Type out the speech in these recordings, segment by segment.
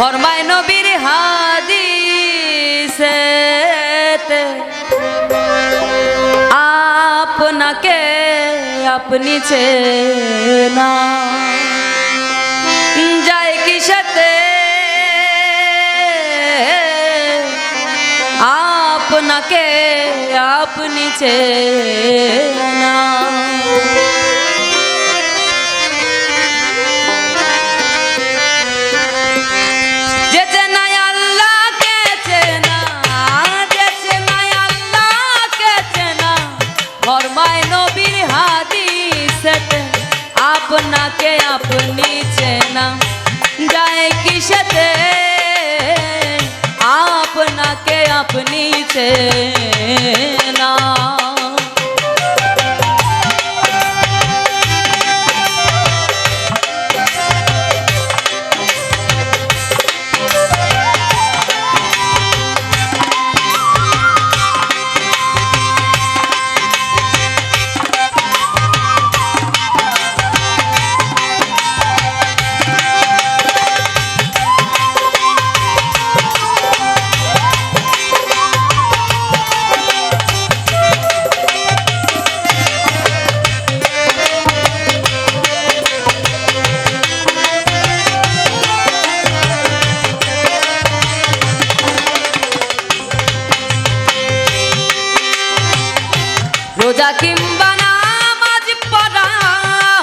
ফরমায় নবীর হাদিসেতে আপনাকে আপনি চেনা। যায় কিসেতে আপনাকে আপনি চেনা। আপনাকে আপনি চেনা যায় কিসেতে আপনাকে আপনি চেনা রোজা কিংবা নামাজ পড়া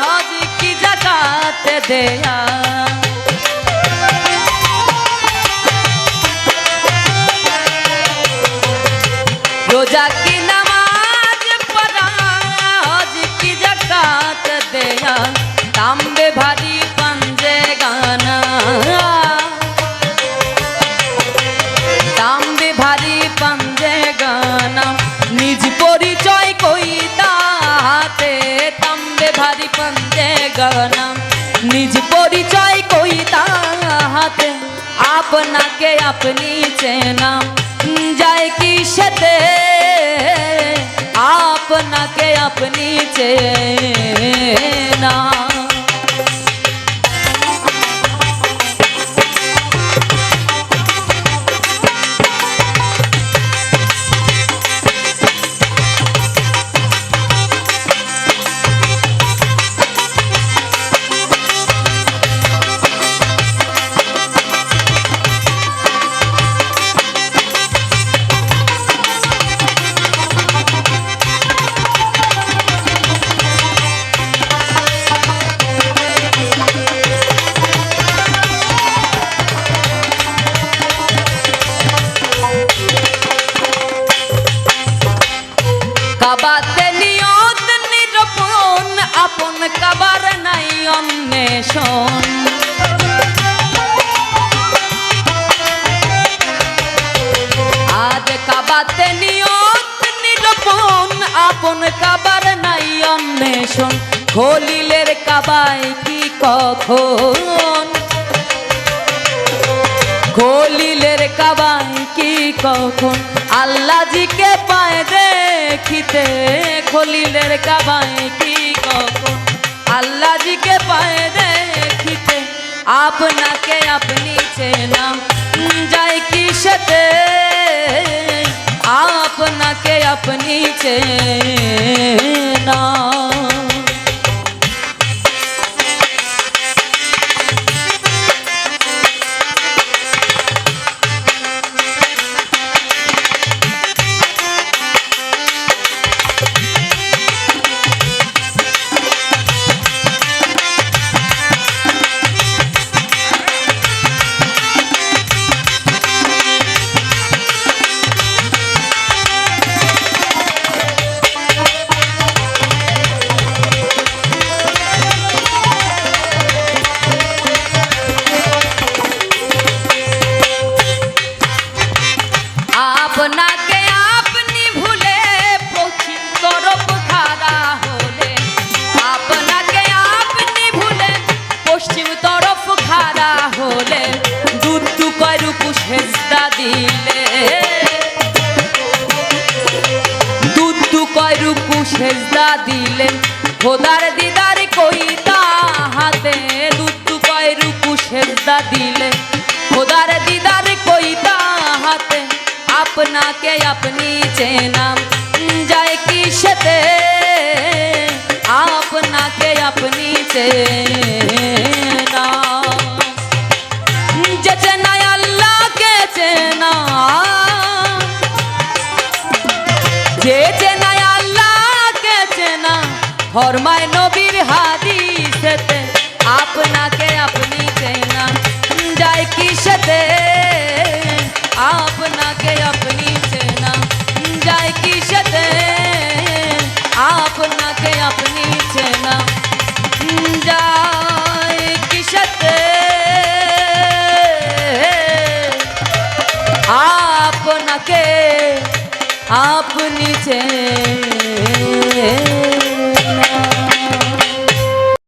হজ কি জাকাতে দেয়া? রোজা কি নামাজ পড়া হজ কি জাকাত দেয়া? তাম্বে তাম্বে গগনম। নিজ পরিচয় কই তাহাতে, আপনাকে আপনি চেনা যায় কি সেতে আপনাকে আপনি চেনা কাবাতে নিয়ত নিরূপণ আপন কাবার নাই অন্বেষণ আজ কাবাতে নিয়ত নিরূপণ আপন কাবার নাই অন্বেষণ খলিলের কাবায় কি কখন খলিলের কাবাই কি কখন আল্লাহজিকে পায় দেখিতে খলিলের কাবায় কি কখন? আল্লাহজিকে পায় দেখিতে আপনাকে আপনি চেনাম। যায় কি সাথে আপনাকে আপনি চেনা দিলে। দুধ টুকয় রূপু সেজদা দিলে। খোদার দিদার কই হাতে। দুধ টুকয় রূপু সেজদা দিলে। খোদার দিদার কই হাতে। আপনাকে আপনি চেনা যায় কি সেতে আপনাকে আপনি চেনা ফরমায় নবীর হাদিসেতে, আপনাকে আপনি চেনা। যায় কিসেতে, আপনাকে আপনি চেনা। যায় কিসেতে, আপনাকে আপনি চেনা। যায় কিসেতে, আপনাকে আপনি চেনা।